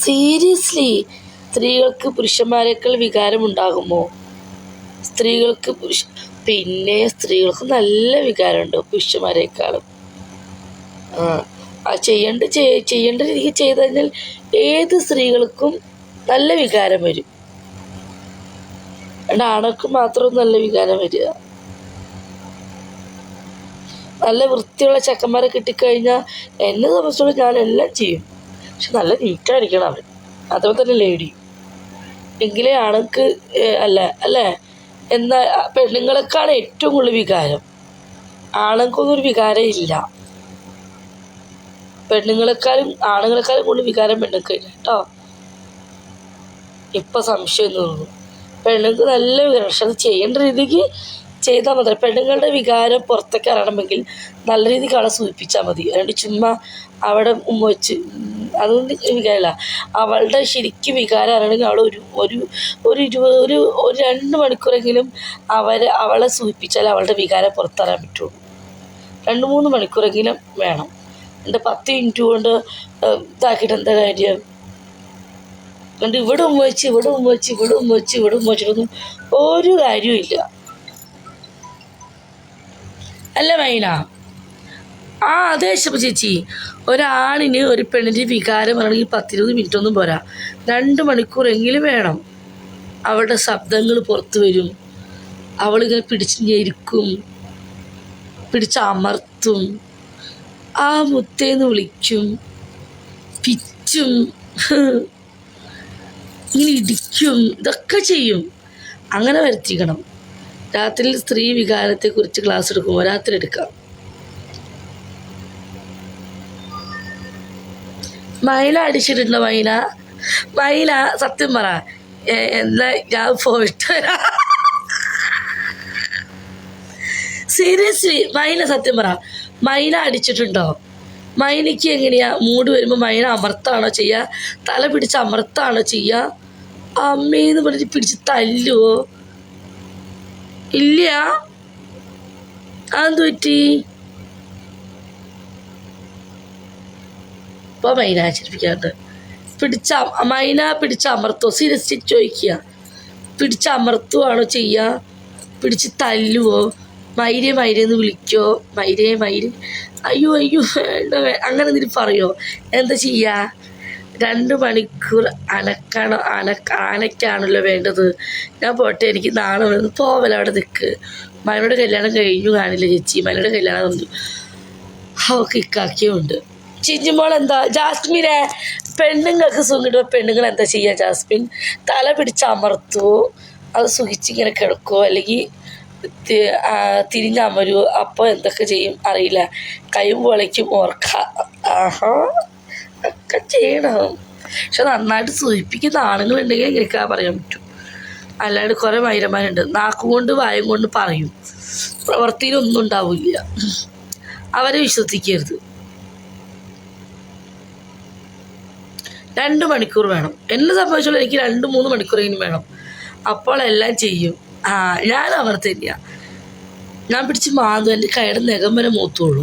Seriously സ്ത്രീകൾക്ക് പുരുഷന്മാരെക്കാൾ വികാരം ഉണ്ടാകുമോ സ്ത്രീകൾക്ക് പുരുഷ പിന്നെ സ്ത്രീകൾക്ക് നല്ല വികാരമുണ്ട് പുരുഷന്മാരെക്കാളും. ആ ചെയ്യേണ്ട ചെയ്- ചെയ്യേണ്ട രീതിക്ക് ചെയ്തു കഴിഞ്ഞാൽ ഏത് സ്ത്രീകൾക്കും നല്ല വികാരം വരും. ആണക്ക് മാത്രം നല്ല വികാരം വരിക. നല്ല വൃത്തിയുള്ള ചെക്കന്മാരെ കിട്ടിക്കഴിഞ്ഞാൽ എന്നെ സംബന്ധിച്ചോളം ഞാൻ എല്ലാം ചെയ്യും. പക്ഷെ നല്ല നീറ്റായിരിക്കണം അവർ അതുപോലെ തന്നെ ലേഡി എങ്കിലേ ആണുക്ക് അല്ല അല്ലേ? എന്നാൽ പെണ്ണുങ്ങളെക്കാണ് ഏറ്റവും കൂടുതൽ വികാരം. ആണുങ്ങൾക്കൊന്നും ഒരു വികാരം ഇല്ല. പെണ്ണുങ്ങളെക്കാളും ആണുങ്ങളെക്കാളും കൂടുതൽ വികാരം പെണ്ണുങ്ങൾക്കില്ല കേട്ടോ. ഇപ്പം സംശയം തോന്നുന്നു. പെണ്ണുങ്ങൾക്ക് നല്ല വികാരം പക്ഷെ അത് ചെയ്യേണ്ട രീതിക്ക് ചെയ്താൽ മതി. പെണ്ണുങ്ങളുടെ വികാരം പുറത്തേക്ക് ഇറങ്ങണമെങ്കിൽ നല്ല രീതിക്ക് അവളെ സൂചിപ്പിച്ചാൽ മതി. അതുകൊണ്ട് ചുമ്മാ അവിടെ ഉമ്മ വെച്ച് അതൊന്നും വികാരമില്ല അവളുടെ ശരിക്കും വികാരം അറിയണമെങ്കിൽ അവൾ ഒരു ഒരു ഒരു ഇരുപത് ഒരു ഒരു രണ്ട് മണിക്കൂറെങ്കിലും അവരെ അവളെ സൂചിപ്പിച്ചാൽ അവളുടെ വികാരം പുറത്തറിയാൻ പറ്റുള്ളൂ. രണ്ട് മൂന്ന് മണിക്കൂറെങ്കിലും വേണം. എന്റെ പത്ത് മിനിറ്റ് കൊണ്ട് ഇതാക്കിയിട്ട് എന്താ കാര്യം? കണ്ട് ഇവിടെ ഉമ്മ വെച്ച് ഇവിടെ ഉമ്മ വെച്ച് ഇവിടെ ഉമ്മ വെച്ച് ഇവിടെ ഉമ്മ വെച്ചിട്ടൊന്നും ഒരു കാര്യവും ഇല്ല. അല്ല മൈന ആ അതെ ശബ ചേച്ചി. ഒരാണിന് ഒരു പെണ്ണിന്റെ വികാരം പറയണമെങ്കിൽ പത്തിരുപത് മിനിറ്റ് ഒന്നും പോരാ. രണ്ട് മണിക്കൂറെങ്കിലും വേണം. അവളുടെ ശബ്ദങ്ങൾ പുറത്തു വരും. അവളിങ്ങനെ പിടിച്ച് ഞെരുക്കും പിടിച്ചമർത്തും ആ മുത്തേന്ന് വിളിക്കും. പിച്ചും. ഇങ്ങനെ ഇടിക്കും. ഇതൊക്കെ ചെയ്യും. അങ്ങനെ വരുത്തിക്കണം. രാത്രിയിൽ സ്ത്രീ വികാരത്തെക്കുറിച്ച് ക്ലാസ് എടുക്കുമ്പോൾ രാത്രി എടുക്കാം. മൈല അടിച്ചിട്ടുണ്ടോ മൈല. മൈല സത്യം പറ. എന്നാ ഞാൻ പോയിട്ട് സീരിയസ്ലി മൈന സത്യം പറ. മൈന അടിച്ചിട്ടുണ്ടോ? മൈനയ്ക്ക് എങ്ങനെയാ? മൂട് വരുമ്പോൾ മൈന അമർത്താണോ ചെയ്യുക തല പിടിച്ച് അമർത്താണോ ചെയ്യുക അമ്മേന്ന് പറഞ്ഞിട്ട് പിടിച്ച് തല്ലുവോ? ഇല്ല. അതെന്ത് പറ്റി? ഇപ്പോൾ മൈന ആചരിപ്പിക്കാറുണ്ട്. പിടിച്ച മൈന പിടിച്ച് അമർത്തോ സീരിയസ്ലി ചോദിക്കുക. പിടിച്ച് അമർത്തുവാണോ ചെയ്യുക? പിടിച്ച് തല്ലുവോ? മൈരേ മൈരെ എന്ന് വിളിക്കോ? മൈരേ മൈരെ. അയ്യോ അയ്യോ അങ്ങനെ എന്തെങ്കിലും പറയോ? എന്താ ചെയ്യുക രണ്ട് മണിക്കൂർ അനക്കാണ് അനക്ക ആനയ്ക്കാണല്ലോ വേണ്ടത്. ഞാൻ പോട്ടെ എനിക്ക് നാളെ വേണം പോവല അവിടെ നിൽക്ക് മനുടെ കല്യാണം കഴിഞ്ഞു കാണില്ല ചേച്ചി. മനുടെ കല്യാണം അവൾക്ക് ഇക്കാക്കിയുണ്ട് ചിഞ്ചുമ്പോൾ എന്താ ജാസ്മിനെ പെണ്ണുങ്ങൾക്ക് സുഖം പെണ്ണുങ്ങൾ എന്താ ചെയ്യുക ജാസ്മിൻ? തല പിടിച്ച് അമർത്തുവോ അത് സുഖിച്ചിങ്ങനെ കിടക്കുമോ അല്ലെങ്കിൽ തി- ആ, തിരിഞ്ഞമരുവോ അപ്പോൾ എന്തൊക്കെ ചെയ്യും? അറിയില്ല. കൈയും പൊളയ്ക്കും ഓർക്ക. ആഹാ. ഒക്കെ ചെയ്യണം. പക്ഷെ നന്നായിട്ട് സൂചിപ്പിക്കുന്ന ആണുങ്ങളുണ്ടെങ്കിൽ എനിക്ക് പറയാൻ പറ്റും. അല്ലാണ്ട് കുറേ മൈരന്മാരുണ്ട്. നാക്കും കൊണ്ട് വായും കൊണ്ട് പറയും. പ്രവൃത്തിയിലൊന്നും ഉണ്ടാവില്ല. അവരെ വിശ്വസിക്കരുത്. രണ്ട് മണിക്കൂർ വേണം. എന്നെ സംബന്ധിച്ചുള്ള എനിക്ക് രണ്ട് മൂന്ന് മണിക്കൂറെങ്കിലും വേണം. അപ്പോൾ എല്ലാം ചെയ്യും. ആ ഞാൻ അവർ തന്നെയാണ് ഞാൻ പിടിച്ച് മാന്തു. എന്റെ കൈയുടെ നഖം വരെ മൂത്തോളൂ.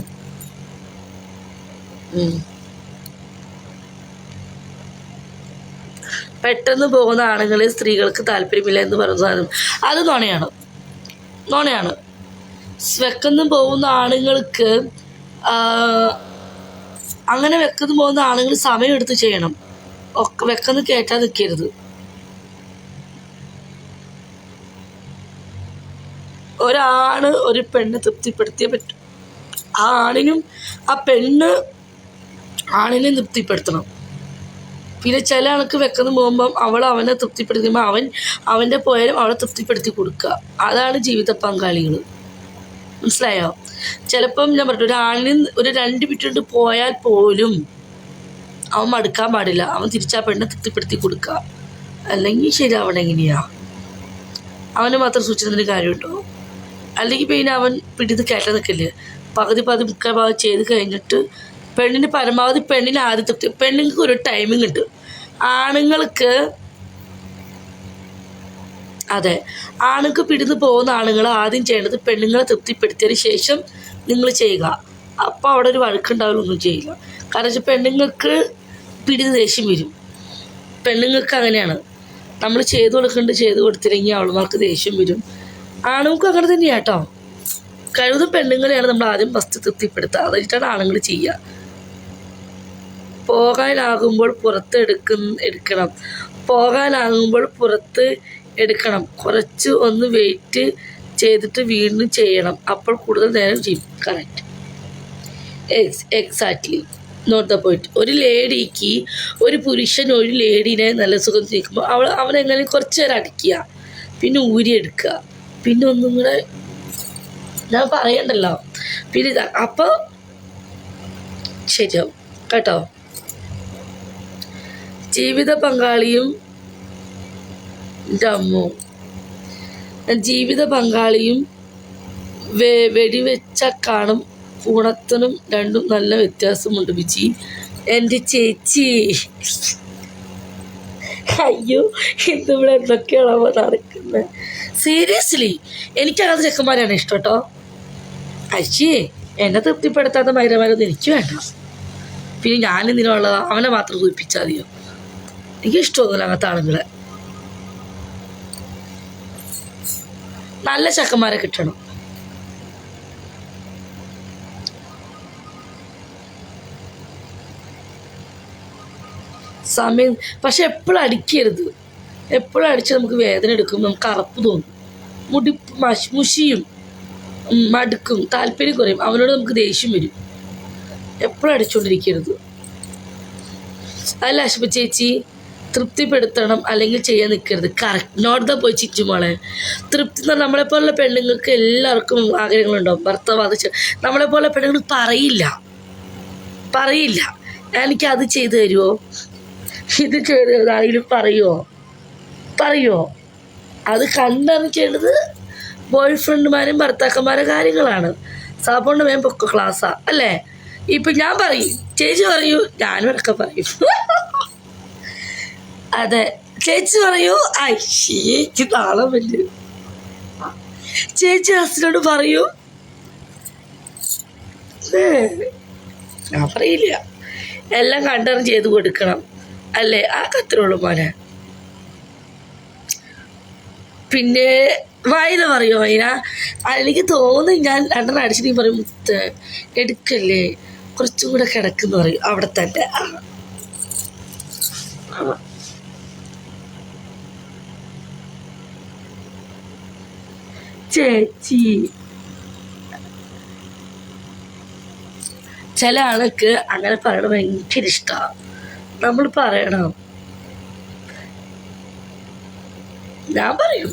പെട്ടെന്ന് പോകുന്ന ആണുങ്ങളെ സ്ത്രീകൾക്ക് താല്പര്യമില്ല എന്ന് പറയുന്ന സാധനം. അത് നുണയാണ്. നുണയാണ്. വെക്കുന്നു പോകുന്ന ആണുങ്ങൾക്ക് അങ്ങനെ വെക്കുന്നു പോകുന്ന ആണുങ്ങൾ സമയമെടുത്ത് ചെയ്യണം. ഒക്കെ വെക്കുന്നു കേട്ടാൽ നിൽക്കരുത് ഒരാണ് ഒരു പെണ്ണ് തൃപ്തിപ്പെടുത്തിയേ പറ്റും. ആ ആണിനും ആ പെണ്ണ് ആണിനെ തൃപ്തിപ്പെടുത്തണം. പിന്നെ ചില ആൾക്ക് വെക്കുന്ന പോകുമ്പം അവൾ അവനെ തൃപ്തിപ്പെടുത്തുമ്പോൾ അവൻ അവന്റെ പോയാലും അവളെ തൃപ്തിപ്പെടുത്തി കൊടുക്കുക. അതാണ് ജീവിത പങ്കാളികൾ മനസ്സിലായോ? ചിലപ്പം ഞാൻ പറഞ്ഞു ഒരു ആണിന് ഒരു രണ്ട് മിനിറ്റ് പോയാൽ പോലും അവൻ മടുക്കാൻ പാടില്ല. അവൻ തിരിച്ചാ പെണ്ണെ തൃപ്തിപ്പെടുത്തി കൊടുക്കുക. അല്ലെങ്കിൽ ശരിയാവണം എങ്ങനെയാ? അവന് മാത്രം സൂക്ഷിച്ചതിന് കാര്യമുണ്ടോ? അല്ലെങ്കിൽ പിന്നെ അവൻ പിടിത് കയറ്റാൻ നിൽക്കില്ലേ? പകുതി പകുതി മുക്കാൽ ഭാഗം ചെയ്ത് കഴിഞ്ഞിട്ട് പെണ്ണിന് പരമാവധി പെണ്ണിന് ആദ്യ തൃപ്തി. പെണ്ണുങ്ങൾക്ക് ഒരു ടൈമിംഗ് ഉണ്ട്. ആണുങ്ങൾക്ക് അതെ ആണുങ്ങൾക്ക് പിടിന്ന് പോകുന്ന ആണുങ്ങൾ ആദ്യം ചെയ്യേണ്ടത് പെണ്ണുങ്ങളെ തൃപ്തിപ്പെടുത്തിയതിന് ശേഷം നിങ്ങൾ ചെയ്യുക. അപ്പോൾ അവിടെ ഒരു വഴക്കുണ്ടാവില്ല ഒന്നും ചെയ്യില്ല. കാരണം വെച്ചാൽ പെണ്ണുങ്ങൾക്ക് പിടിന്ന് ദേഷ്യം വരും. പെണ്ണുങ്ങൾക്ക് അങ്ങനെയാണ്. നമ്മൾ ചെയ്തു കൊടുക്കേണ്ടത് ചെയ്തു കൊടുത്തില്ലെങ്കിൽ അവളുമാർക്ക് ദേഷ്യം വരും. ആണുങ്ങൾക്കും അങ്ങനെ തന്നെയാണ് കേട്ടോ കഴിവതും പെണ്ണുങ്ങളെയാണ് നമ്മൾ ആദ്യം ഫസ്റ്റ് തൃപ്തിപ്പെടുത്തുക. അതായിട്ടാണ് ആണുങ്ങൾ ചെയ്യുക. പോകാനാകുമ്പോൾ പുറത്ത് എടുക്കുന്ന എടുക്കണം. പോകാനാകുമ്പോൾ പുറത്ത് എടുക്കണം. കുറച്ച് ഒന്ന് വെയിറ്റ് ചെയ്തിട്ട് വീണ്ടും ചെയ്യണം. അപ്പോൾ കൂടുതൽ നേരം ചെയ്യും correct ex exactly not the point ഒരു ലേഡിക്ക് ഒരു പുരുഷൻ ഒരു ലേഡീനെ നല്ല സുഖം ചോദിക്കുമ്പോൾ അവൾ അവനെങ്ങനെ കുറച്ച് നേരം അടിക്കുക പിന്നെ ഊരിയെടുക്കുക പിന്നെ ഒന്നും കൂടെ ഞാൻ പറയണ്ടല്ലോ. പിന്നെ ഇതാ അപ്പോൾ ശരിയാവും. കേട്ടോ? ജീവിത പങ്കാളിയും എന്റെ ജീവിത പങ്കാളിയും വെടിവെച്ച കാണും പൂണത്തിനും രണ്ടും നല്ല വ്യത്യാസമുണ്ട് ബിജി. എന്റെ ചേച്ചി. അയ്യോ ഇന്നിവിടെ എന്തൊക്കെയാണോ നടക്കുന്നത് സീരിയസ്ലി എനിക്കങ്ങനത്തെ ചെക്കന്മാരാണ് ഇഷ്ടം കേട്ടോ അയ്യേ എന്നെ തൃപ്തിപ്പെടുത്താത്ത മൈരമാരൊന്നും എനിക്ക് വേണ്ട. പിന്നെ ഞാൻ എന്തിനുള്ളത് അവനെ മാത്രം സൂചിപ്പിച്ചാൽ മതിയോ? എനിക്ക് ഇഷ്ടമൊന്നുമില്ല അങ്ങനത്തെ ആളുകളെ നല്ല ചക്കന്മാരെ കിട്ടണം. സമയം പക്ഷെ എപ്പോഴും അടിക്കരുത്. എപ്പോഴും അടിച്ച് നമുക്ക് വേദന എടുക്കും നമുക്ക് അറപ്പ് തോന്നും. മുടി മഷ് മുഷിയും മടുക്കും താല്പര്യം കുറയും. അവനോട് നമുക്ക് ദേഷ്യം വരും. എപ്പോഴും അടിച്ചുകൊണ്ടിരിക്കരുത് അല്ല അശ്വ ചേച്ചി തൃപ്തിപ്പെടുത്തണം അല്ലെങ്കിൽ ചെയ്യാൻ നിൽക്കരുത്. കറക്റ്റ് നോട്ട് ദ പോയി ചിച്ചു മോളെ. തൃപ്തി എന്ന് പറഞ്ഞാൽ നമ്മളെപ്പോലുള്ള പെണ്ണുങ്ങൾക്ക് എല്ലാവർക്കും ആഗ്രഹങ്ങളുണ്ടാവും. ഭർത്താവ് അത് നമ്മളെ നമ്മളെപ്പോലെ പെണ്ണുങ്ങൾ പറയില്ല. പറയില്ല. എനിക്കത് ചെയ്തു തരുമോ ഇത് ചെയ്തു തരുമോ പറയോ പറയുമോ അത് കണ്ടറിഞ്ഞത് ബോയ് ഫ്രണ്ടുമാരും ഭർത്താക്കന്മാരും കാര്യങ്ങളാണ്. സാപ്പോണ്ട് വേം പൊക്കോ ക്ലാസ്സാ അല്ലേ? ഇപ്പം ഞാൻ പറയും. ചേച്ചി പറയൂ ഞാനും ഇടയ്ക്ക് പറയും. അതെ ചേച്ചി പറയൂ. അയ്യേക്ക് നാളെ വലിയ ചേച്ചി ഹസ്ബൻഡ് പറയൂ. ഞാൻ പറയില്ല. എല്ലാം കണ്ടറിഞ്ഞ് ചെയ്ത് കൊടുക്കണം. അല്ലേ? ആ കത്തിലുള്ളൂ മോനെ. പിന്നെ വായന പറയോ അതിന എനിക്ക് തോന്നി ഞാൻ രണ്ടെണ്ണം അടിച്ചിട്ട് പറയും മുത്ത് എടുക്കല്ലേ? കുറച്ചും കൂടെ കിടക്കുന്നു പറയും. അവിടെ തന്നെ. ചേച്ചി. ചില ആൾക്ക് അങ്ങനെ പറയണത് ഭയങ്കര ഇഷ്ടമാണ് നമ്മൾ പറയണം. ഞാൻ പറയും.